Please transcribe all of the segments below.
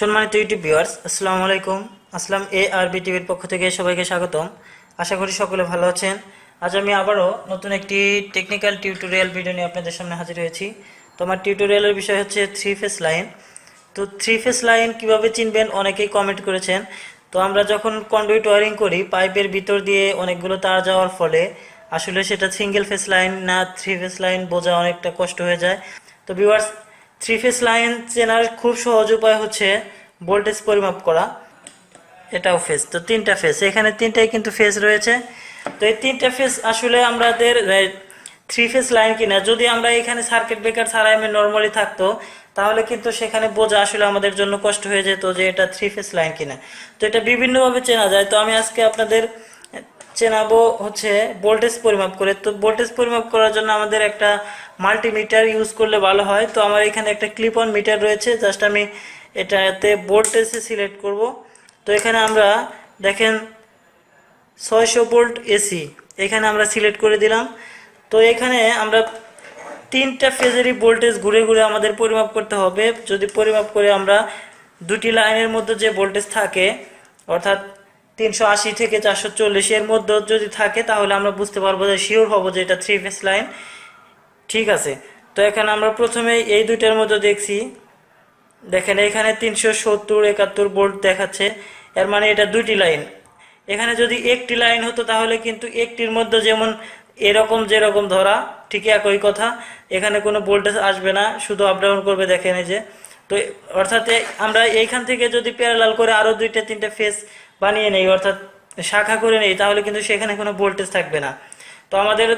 সম্মানিত YouTube viewers আসসালামু আলাইকুম। আসলাম এ আর বি টিভির পক্ষ থেকে সবাইকে স্বাগতম। আশা করি সকলে ভালো আছেন। আজ আমি আবারও নতুন একটি টেকনিক্যাল টিউটোরিয়াল ভিডিও নিয়ে আপনাদের সামনে হাজির হয়েছি। তো আমার টিউটোরিয়ালের বিষয় হচ্ছে থ্রি ফেস লাইন তো থ্রি ফেস লাইন কীভাবে চিনবেন? অনেকেই কমেন্ট করেছেন। তো আমরা যখন কন্ডুইট ওয়ারিং করি পাইপের ভিতর দিয়ে অনেকগুলো তার যাওয়ার ফলে আসলে সেটা সিঙ্গেল ফেস লাইন না থ্রি ফেস লাইন বোঝা অনেকটা কষ্ট হয়ে যায়। তো ভিউয়ার্স থ্রি ফেস লাইন চেনার খুব সহজ উপায় হচ্ছে ভোল্টেজ পরিমাপ করা, এটাও ফেস তো তিনটা ফেস এখানে তিনটাই কিন্তু ফেস রয়েছে। তো এই তিনটা ফেস আসলে আমাদের থ্রি ফেস লাইন কিনা, যদি আমরা এখানে সার্কিট ব্রেকার ছাড়া এমনি নর্মালি থাকতো, তাহলে কিন্তু সেখানে বোঝা আসলে আমাদের জন্য কষ্ট হয়ে যেত যে এটা থ্রি ফেস লাইন কিনা। তো এটা বিভিন্নভাবে চেনা যায়, তো আমি আজকে আপনাদের চেনাবো হচ্ছে ভোল্টেজ পরিমাপ করে। তো ভোল্টেজ পরিমাপ করার জন্য আমাদের একটা মাল্টিমিটার ইউজ করলে ভালো হয়। তো আমার এখানে একটা ক্লিপ অন মিটার রয়েছে জাস্ট আমি এটাতে ভোল্টেজে সিলেক্ট করব। তো এখানে আমরা দেখেন ছয়শো ভোল্ট এসি এখানে আমরা সিলেক্ট করে দিলাম। তো এখানে আমরা তিনটা ফেজেরই ভোল্টেজ ঘুরে ঘুরে আমাদের পরিমাপ করতে হবে। যদি পরিমাপ করে আমরা দুটি লাইনের মধ্যে যে ভোল্টেজ থাকে, অর্থাৎ তিনশো আশি থেকে চারশো চল্লিশ এর মধ্যে যদি থাকে, তাহলে আমরা বুঝতে পারব যে শিওর হব যে এটা থ্রি ফেস লাইন ঠিক আছে? তো এখানে আমরা প্রথমে এই দুইটার মধ্যে দেখছি দেখেন, এখানে তিনশো সত্তর একাত্তর বোল্ট দেখাচ্ছে। এর মানে এটা দুটি লাইন। এখানে যদি একটি লাইন হতো, তাহলে কিন্তু একটির মধ্যে যেমন এরকম যেরকম ধরা, ঠিক একই কথা। এখানে কোনো ভোল্টেজ আসবে না, শুধু আপ ডাউন করবে, দেখেন এই যে। তো অর্থাৎ আমরা এইখান থেকে যদি প্যারালাল করে আরও দুইটা, তিনটা ফেস বানিয়ে নেই, অর্থাৎ শাখা করে নেই, তাহলে কিন্তু সেখানে কোনো ভোল্টেজ থাকবে না। তো আমাদের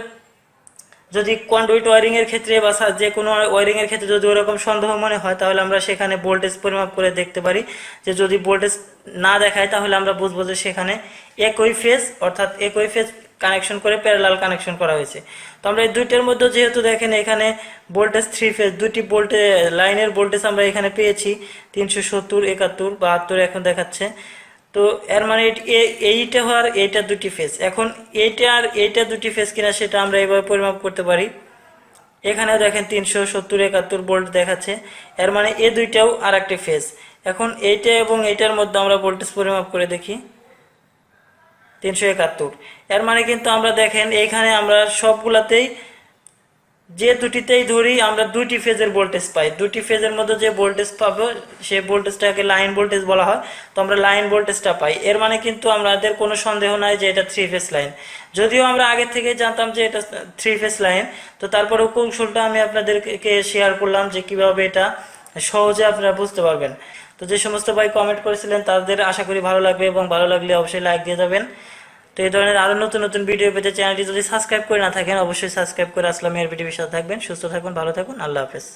যদি কন্ডুইট ওয়ারিং এর ক্ষেত্রে বা যে কোনো ওয়ারিং এর ক্ষেত্রে যদি ওরকম সন্দেহ মনে হয়, তাহলে আমরা সেখানে ভোল্টেজ পরিমাপ করে দেখতে পারি। যে যদি ভোল্টেজ না দেখায়, তাহলে আমরা বুঝব যে সেখানে একই ফেজ অর্থাৎ একই ফেজ কানেকশন করে প্যারালাল কানেকশন করা হয়েছে। তো আমরা এই দুইটার মধ্যে যেহেতু দেখেন এখানে ভোল্টেজ থ্রি ফেজ দুটি ভোল্টে লাইনের ভোল্টেজ আমরা এখানে পেয়েছি, তিনশো সত্তর, একাত্তর, বাহাত্তর এখন দেখাচ্ছে। তো এর মানে এইটা হওয়ার এইটা দুটি ফেস এখন এইটা আর এইটা দুটি ফেস কিনা সেটা আমরা এভাবে পরিমাপ করতে পারি। এখানেও দেখেন তিনশো সত্তর একাত্তর বোল্ট দেখাচ্ছে। এর মানে এ দুইটাও আর একটি ফেস এখন এইটা এবং এইটার মধ্যে আমরা ভোল্টেজ পরিমাপ করে দেখি। তিনশো একাত্তর। এর মানে কিন্তু আমরা দেখেন এইখানে আমরা সবগুলাতেই যে দুটিতেই ধরি, আমরা দুটি ফেজের ভোল্টেজ পাই। দুটি ফেজের মধ্যে যে ভোল্টেজ পাবো, সে ভোল্টেজটাকে লাইন ভোল্টেজ বলা হয়, তো আমরা লাইন ভোল্টেজটা পাই। এর মানে কিন্তু আমাদের কোনো সন্দেহ নাই যে এটা থ্রি ফেজ লাইন যদিও আমরা আগে থেকে জানতাম যে এটা থ্রি ফেজ লাইন তো তারপরেও কৌশলটা আমি আপনাদেরকে শেয়ার করলাম যে কীভাবে এটা সহজে আপনারা বুঝতে পারবেন। তো যে সমস্ত ভাই কমেন্ট করেছিলেন, তাদের আশা করি ভালো লাগবে এবং ভালো লাগলে অবশ্যই লাইক দিয়ে যাবেন। তো এই ধরনের আরও নতুন নতুন ভিডিও পেতে চ্যানেলটি যদি সাবস্ক্রাইব করে না থাকেন, অবশ্যই সাবস্ক্রাইব করে আসলাম এর ভিডিওর সাথে থাকবেন। সুস্থ থাকুন, ভালো থাকুন, আল্লাহ হাফেজ।